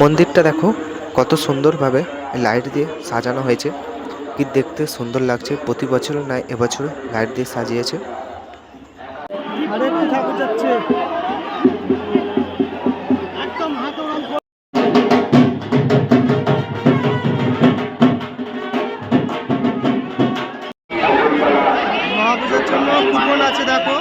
মন্দিরটা দেখো, কত সুন্দরভাবে লাইট দিয়ে সাজানো হয়েছে। কি দেখতে সুন্দর লাগছে, প্রতি বছর নয় এবছর লাইট দিয়ে সাজিয়েছে। দেখো।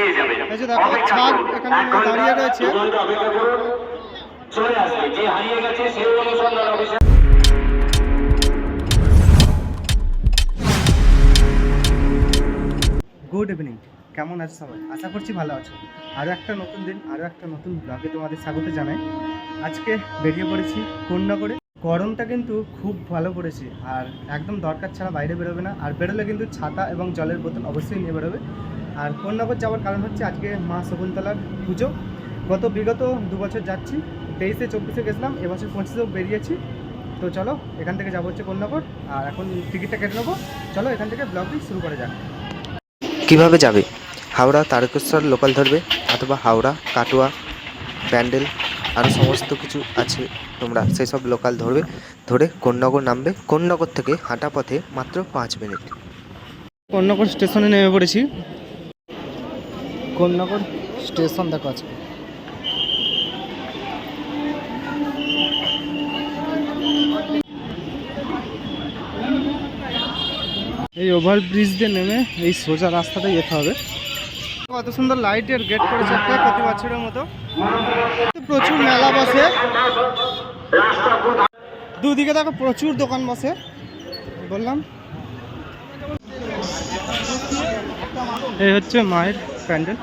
এই যে দেখো ছাদ এখানে দাঁড়িয়ে রয়েছে। চলে আসবে যে হারিয়ে গেছে সে অনুসন্ধান অফিসে। গুড ইভিনিং কেমন আছে সবাই? আশা করছি ভালো আছো। আরও একটা নতুন দিন আরও একটা নতুন ব্লগে তোমাদের স্বাগত জানাই। আজকে বেরিয়ে পড়েছি কন্যাগড়ে গরমটা কিন্তু খুব ভালো পড়েছে আর একদম দরকার ছাড়া বাইরে বেরোবে না। আর বেরোলে কিন্তু ছাতা এবং জলের বোতল অবশ্যই নিয়ে বেরোবে। আর কন্যাগড় যাওয়ার কারণ হচ্ছে আজকে মা শকুন্তলার পুজো। গত বিগত দু বছর যাচ্ছি। তেইশে, চব্বিশে গেছিলাম। এবছর পঁচিশেও বেরিয়েছি। তো চলো, এখান থেকে যাব হচ্ছে কন্যাগড় আর এখন টিকিটটা কেটে নেব। চলো, এখান থেকে ব্লগটি শুরু করে যাক। কীভাবে যাবে? হাওড়া, তারকেশ্বর, লোকাল ধরবে? অথবা হাওড়া, কাটোয়া ব্যান্ডেল আরও সমস্ত কিছু আছে। তোমরা সেই সব লোকাল ধরবে ধরে কোন্নগর নামবে। কোন্নগর থেকে হাঁটা পথে মাত্র পাঁচ মিনিট। কন্যাকর স্টেশনে নেমে পড়েছি। কন্যাকর স্টেশন দেখো আছে এই ওভারব্রিজ দিয়ে নেমে এই সোজা রাস্তাটা যেতে হবে। কত সুন্দর লাইটের গেট করেছে একটা প্রতি বছরের মতো। প্রচুর মেলা বসে। দুদিকে দেখো প্রচুর দোকান বসে, বললাম। এই হচ্ছে মায়ের প্যান্ডেল।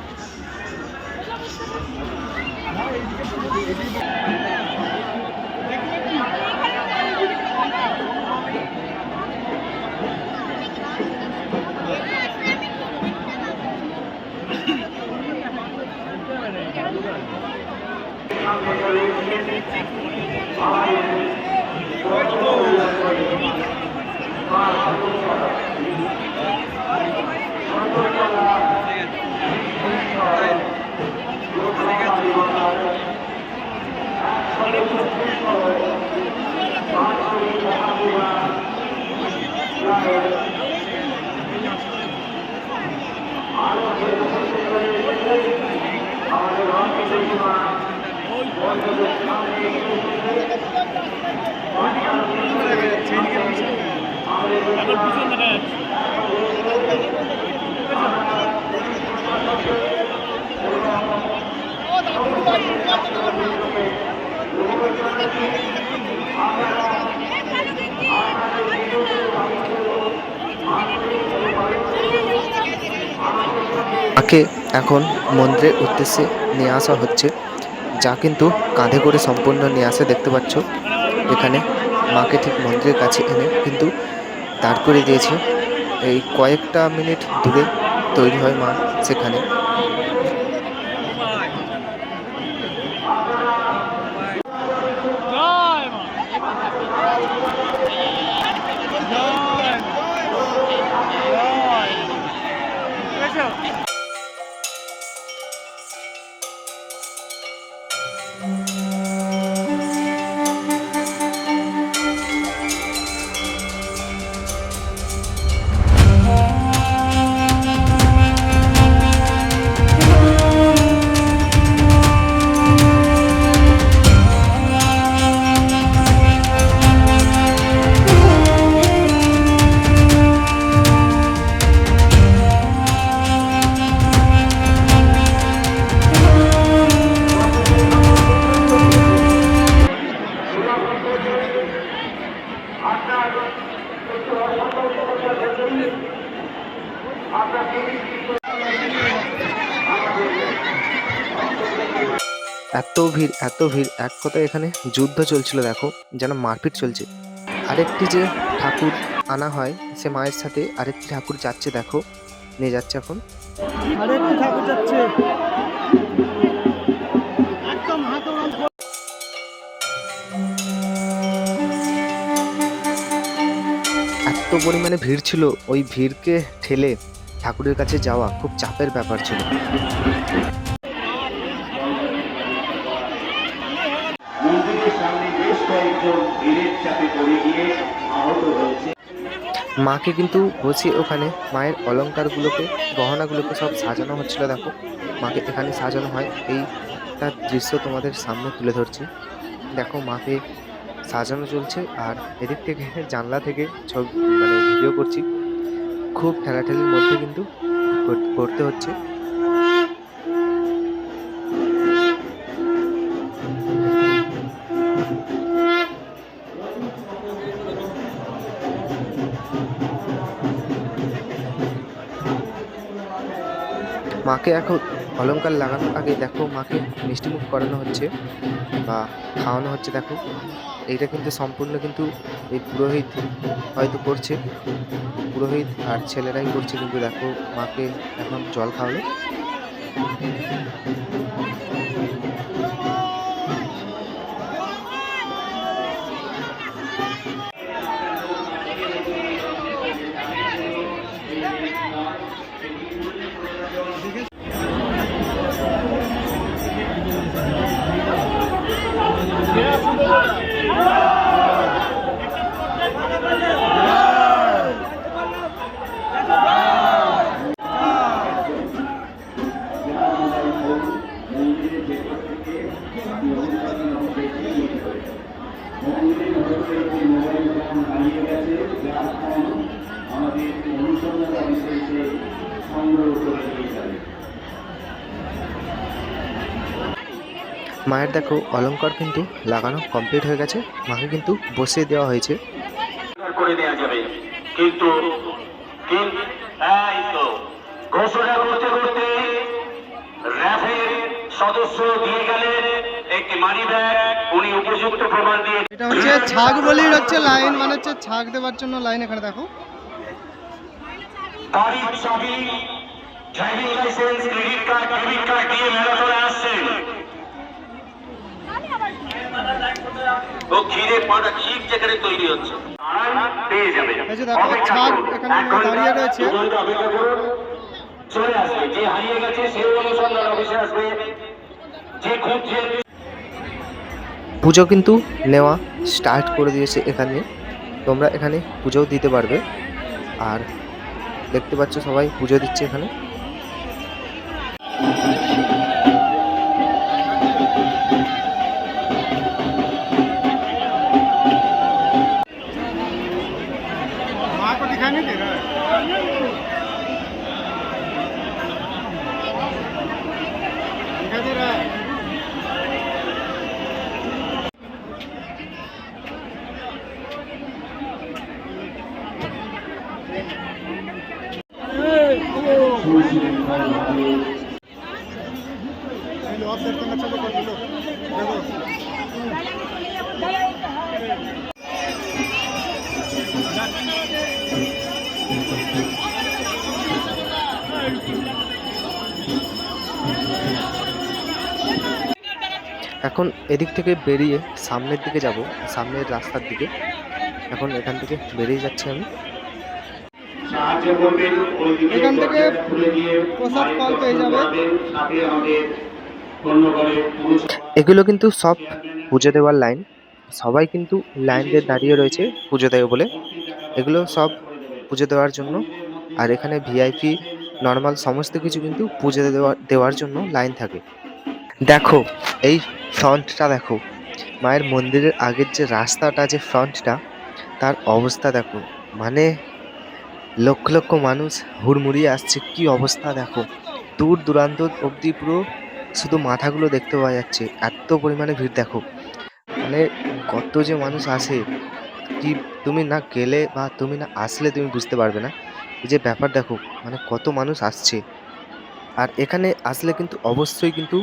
মাকে এখন মন্দিরের উদ্দেশ্যে নিয়ে আসা হচ্ছে। যা কিন্তু কাঁধে করে সম্পূর্ণ নিয়ে আসে, দেখতে পাচ্ছ। এখানে মাকে ঠিক মন্দিরের কাছে এনে কিন্তু দাঁড় করে দিয়েছে। এই কয়েকটা মিনিট দূরে তৈরি হয় মা সেখানে। Let's go. এত ভিড় এত ভিড়। এক কথা এখানে যুদ্ধ চলছিল, দেখো, যেন মারপিট চলছে। আরেকটি যে ঠাকুর আনা হয়, সে মায়ের সাথে আরেকটি ঠাকুর যাচ্ছে, দেখো, নিয়ে যাচ্ছে এখন। আরেকটি ঠাকুর যাচ্ছে। এত পরিমাণে ভিড় ছিল, ওই ভিড়কে ঠেলে ঠাকুরের কাছে যাওয়া খুব চাপের ব্যাপার ছিল। মাকে কিন্তু বসিয়ে ওখানে মায়ের অলংকারগুলোকে গহনাগুলোকে সব সাজানো হচ্ছিল, দেখো। মাকে এখানে সাজানো হয়। এই তার দৃশ্য তোমাদের সামনে তুলে ধরছি। দেখো মাকে সাজানো চলছে আর এদিক থেকে, জানলা থেকে ছবি মানে ভিডিও করছি। খুব ঠেলাঠেলির মধ্যে কিন্তু কর- করতে হচ্ছে। মাকে এখন অলংকার লাগানোর আগে দেখো মাকে মিষ্টিমুখ করানো হচ্ছে বা খাওয়ানো হচ্ছে, দেখো। এইটা কিন্তু সম্পূর্ণ কিন্তু এই পুরোহিত হয়তো করছে। পুরোহিত আর ছেলেরাই করছে কিন্তু দেখো মাকে এখন জল খাওয়ালো। মায়ের দেখো অলংকার কিন্তু লাগানো কমপ্লিট হয়ে গেছে। মাকে কিন্তু বসিয়ে দেওয়া হয়েছে। করে দেওয়া যাবে। কিন্তু ঘোষণা করতে করতে সদস্য দিয়ে গেলেন। একটি মানি ব্যাগ উনি উপযুক্ত প্রমাণ দিয়ে এটা হচ্ছে ছাগ বলির হচ্ছে লাইন মানে হচ্ছে ছাগ দেওয়ার জন্য লাইন এখানে দেখো। গাড়ির চাবি driving license credit card debit card দিয়ে ম্যারাথনে আসছেন। ও ক্ষীরের পাটা ক্ষীর যেখানে তৈরি হচ্ছে। পেয়ে যাবে। ছাদ এখানে দাঁড়িয়ে রয়েছে। অপেক্ষা করুন। চলে আসবে যে হারিয়ে গেছে সে অনুসন্ধান অফিসে আসবে। যে খুঁজছে পুজো কিন্তু নেওয়া স্টার্ট করে দিয়েছে এখানে। তোমরা এখানে পুজোও দিতে পারবে। আর দেখতে পাচ্ছ সবাই পুজো দিচ্ছে এখানে। এখন এদিক থেকে বেরিয়ে সামনের দিকে যাব সামনের রাস্তার দিকে। এখন এখান থেকে বেরিয়ে যাচ্ছি আমি। এখান থেকে দিয়ে প্রসাদ ফল পেয়ে যাবে। এগুলো কিন্তু সব পুজো দেওয়ার লাইন। সবাই কিন্তু লাইন দিয়ে দাঁড়িয়ে রয়েছে পুজো দেবে বলে। এগুলো সব পুজো দেওয়ার জন্য। আর এখানে ভিআইপি নর্মাল সমস্ত কিছু কিন্তু পুজো দেওয়া দেওয়ার জন্য লাইন থাকে। দেখো, এই ফ্রন্টটা দেখো। মায়ের মন্দিরের আগের যে রাস্তাটা, যে ফ্রন্টটা, তার অবস্থা দেখো। মানে লক্ষ লক্ষ মানুষ হুড়মুড়িয়ে আসছে। কি অবস্থা দেখো। দূর দূরান্ত অবধি পুরো শুধু মাথাগুলো দেখতে পাওয়া যাচ্ছে। এত পরিমাণে ভিড় দেখো। মানে কত যে মানুষ আসে, কি তুমি না গেলে বা তুমি না আসলে তুমি বুঝতে পারবে না। এই যে ব্যাপার দেখো মানে কত মানুষ আসছে। আর এখানে আসলে কিন্তু অবশ্যই কিন্তু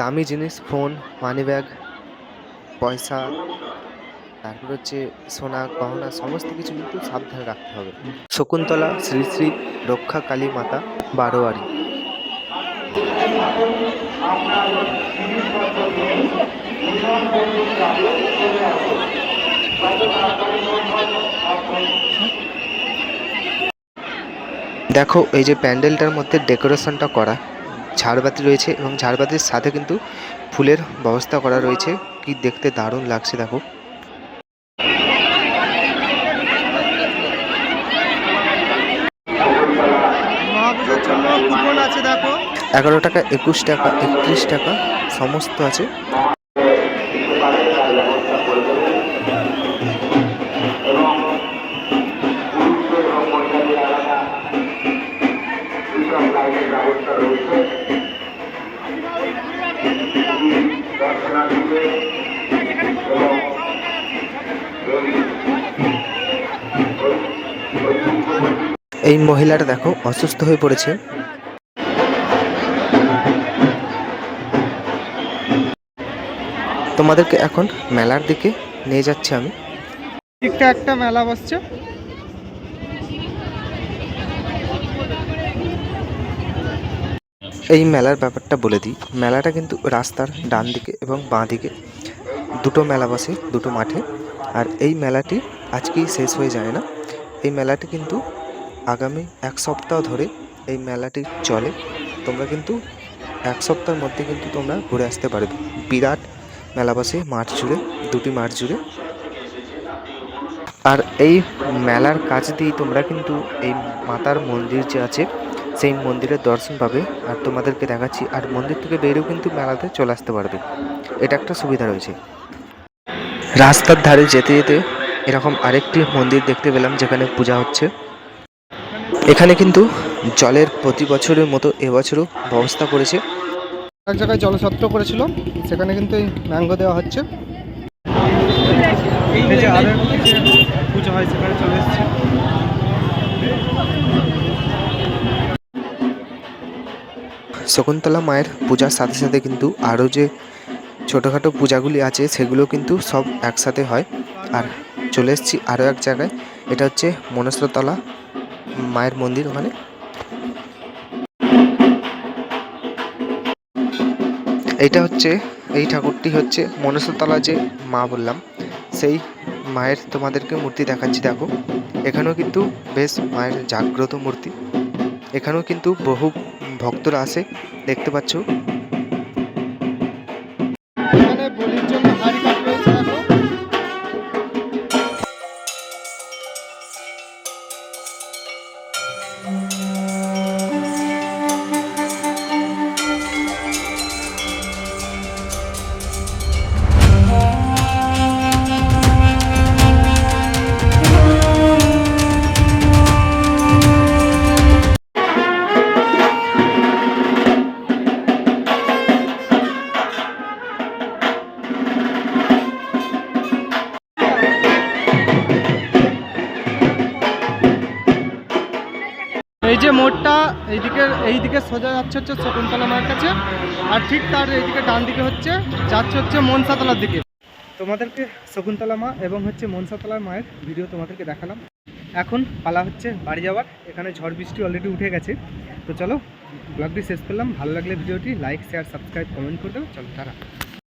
দামি জিনিস ফোন মানি ব্যাগ পয়সা, তারপর হচ্ছে সোনা, গহনা, সমস্ত কিছু কিন্তু সাবধানে রাখতে হবে। শকুন্তলা, শ্রী শ্রী রক্ষা কালী মাতা, বারোয়ারি। দেখো, এই যে প্যান্ডেলটার মধ্যে ডেকোরেশনটা করা ঝাড়বাতি রয়েছে এবং ঝাড়বাতির সাথে কিন্তু ফুলের ব্যবস্থা করা রয়েছে। কি দেখতে দারুণ লাগছে দেখো। এগারো টাকা একুশ টাকা একত্রিশ টাকা সমস্ত আছে। এই মহিলাটা দেখো অসুস্থ হয়ে পড়েছে। তোমাদেরকে এখন মেলার দিকে নিয়ে যাচ্ছি আমি। ঠিকঠাক একটা মেলা বসছে। এই মেলার ব্যাপারটা বলে দিই। মেলাটা কিন্তু রাস্তার ডান দিকে এবং বাঁ দিকে দুটো মেলা বসে দুটো মাঠে। আর এই মেলাটি আজকেই শেষ হয়ে যায় না। এই মেলাটি কিন্তু আগামী এক সপ্তাহ ধরে এই মেলাটি চলে। তোমরা কিন্তু এক সপ্তাহের মধ্যে কিন্তু তোমরা ঘুরে আসতে পারবে। বিরাট মেলা বসে মাঠ জুড়ে, দুটি মাঠ জুড়ে। আর এই মেলার কাজ দিয়েই তোমরা কিন্তু এই মাতার মন্দির যে আছে, সেই মন্দিরের দর্শন পাবে। আর তোমাদেরকে দেখাচ্ছি, আর মন্দির থেকে বেরিয়েও কিন্তু মেলাতে চলে আসতে পারবে। এটা একটা সুবিধা রয়েছে। রাস্তার ধারে যেতে যেতে এরকম আরেকটি মন্দির দেখতে পেলাম, যেখানে পূজা হচ্ছে। এখানে কিন্তু জলের প্রতি বছরের মতো এবছরও ব্যবস্থা করেছে। এক জায়গায় জলসত্র করেছিল সেখানে কিন্তু এই ম্যাঙ্গো দেওয়া হচ্ছে। এই যে আরও পুজো হয় সেখানে চলে এসেছে। শকুন্তলা মায়ের পূজার সাথে সাথে কিন্তু আরও যে ছোটোখাটো পূজাগুলি আছে সেগুলো কিন্তু সব একসাথে হয়। আর চলে এসেছি আরও এক জায়গায় এটা হচ্ছে মনস্রতলা। মায়ের মন্দির ওখানে। এইটা হচ্ছে, এই ঠাকুরটি হচ্ছে মনস্রতলা যে মা বললাম, সেই মায়ের তোমাদেরকে মূর্তি দেখাচ্ছি, দেখো। এখানেও কিন্তু বেশ মায়ের জাগ্রত মূর্তি। এখানেও কিন্তু বহু ভক্তরা আসে, দেখতে পাচ্ছ। যে মোড়টা এইদিকে এইদিকে সোজা যাচ্ছে হচ্ছে শকুন্তলা মায়ের কাছে। আর ঠিক তার এইদিকে ডান দিকে হচ্ছে, যাচ্ছে হচ্ছে মনসাতলার দিকে। তোমাদেরকে শকুন্তলা মা এবং হচ্ছে মনসাতলার মায়ের ভিডিও তোমাদেরকে দেখালাম। এখন পালা হচ্ছে বাড়ি যাওয়ার, এখানে ঝড় বৃষ্টি অলরেডি উঠে গেছে। তো চলো ব্লগটি শেষ করলাম। ভালো লাগলে ভিডিওটি লাইক শেয়ার সাবস্ক্রাইব কমেন্ট করে দেবে চলো তারা